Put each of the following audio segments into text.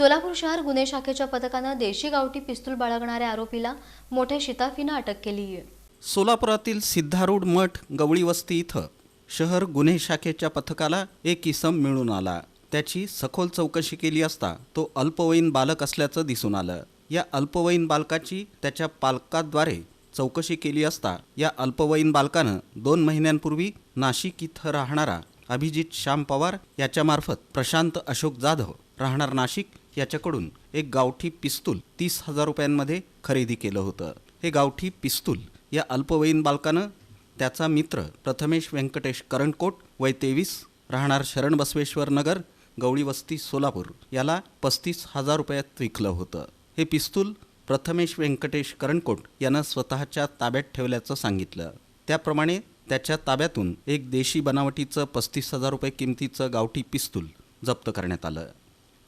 सोलापूर शहर गुन्हे शाखेच्या पथकानं देशी गावठी पिस्तूल बाळगणाऱ्या आरोपीला मोठ्या शिताफीनं अटक केली आहे. सोलापुरातील सिद्धारूढ मठ गवळी वस्ती इथं शहर गुन्हे शाखेच्या पथकाला एक इसम मिळून आला. त्याची सखोल चौकशी केली असता तो अल्पवयीन बालक असल्याचं दिसून आलं. या अल्पवयीन बालकाची त्याच्या पालकाद्वारे चौकशी केली असता या अल्पवयीन बालकानं दोन महिन्यांपूर्वी नाशिक इथं राहणारा अभिजित श्याम पवार याच्यामार्फत प्रशांत अशोक जाधव राहणार नाशिक याच्याकडून एक गावठी पिस्तूल तीस हजार रुपयांमध्ये खरेदी केलं होतं. हे गावठी पिस्तूल या अल्पवयीन बालकानं त्याचा मित्र प्रथमेश व्यंकटेश करणकोट वय तेवीस राहणार शरण बसवेश्वर नगर गवळी वस्ती सोलापूर याला पस्तीस हजार रुपयात विकलं होतं. हे पिस्तूल प्रथमेश व्यंकटेश करणकोट यानं स्वतःच्या ताब्यात ठेवल्याचं सांगितलं. त्याप्रमाणे त्याच्या ताब्यातून एक देशी बनावटीचं पस्तीस हजार रुपये किमतीचं गावठी पिस्तूल जप्त करण्यात आलं.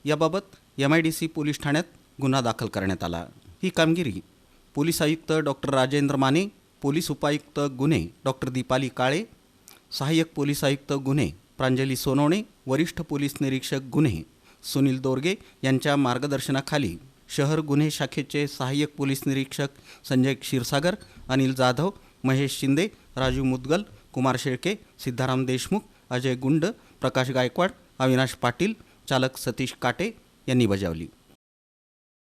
याबाबत M I D C police ठाण्यात गुन्हा दाखल करण्यात आला. ही कामगिरी पोलीस आयुक्त डॉक्टर राजेंद्र माने पोलीस उपायुक्त गुन्हे डॉक्टर दीपाली काळे सहाय्यक पोलीस आयुक्त गुन्हे प्रांजली सोनवणे वरिष्ठ पोलीस निरीक्षक गुन्हे सुनील दोरगे यांच्या मार्गदर्शनाखाली शहर गुन्हे शाखेचे सहाय्यक पोलीस निरीक्षक संजय क्षीरसागर अनिल जाधव महेश शिंदे राजू मुदगल कुमार शेळके सिद्धाराम देशमुख अजय गुंड प्रकाश गायकवाड अविनाश पाटील चालक सतीश काटे यांनी बजावली.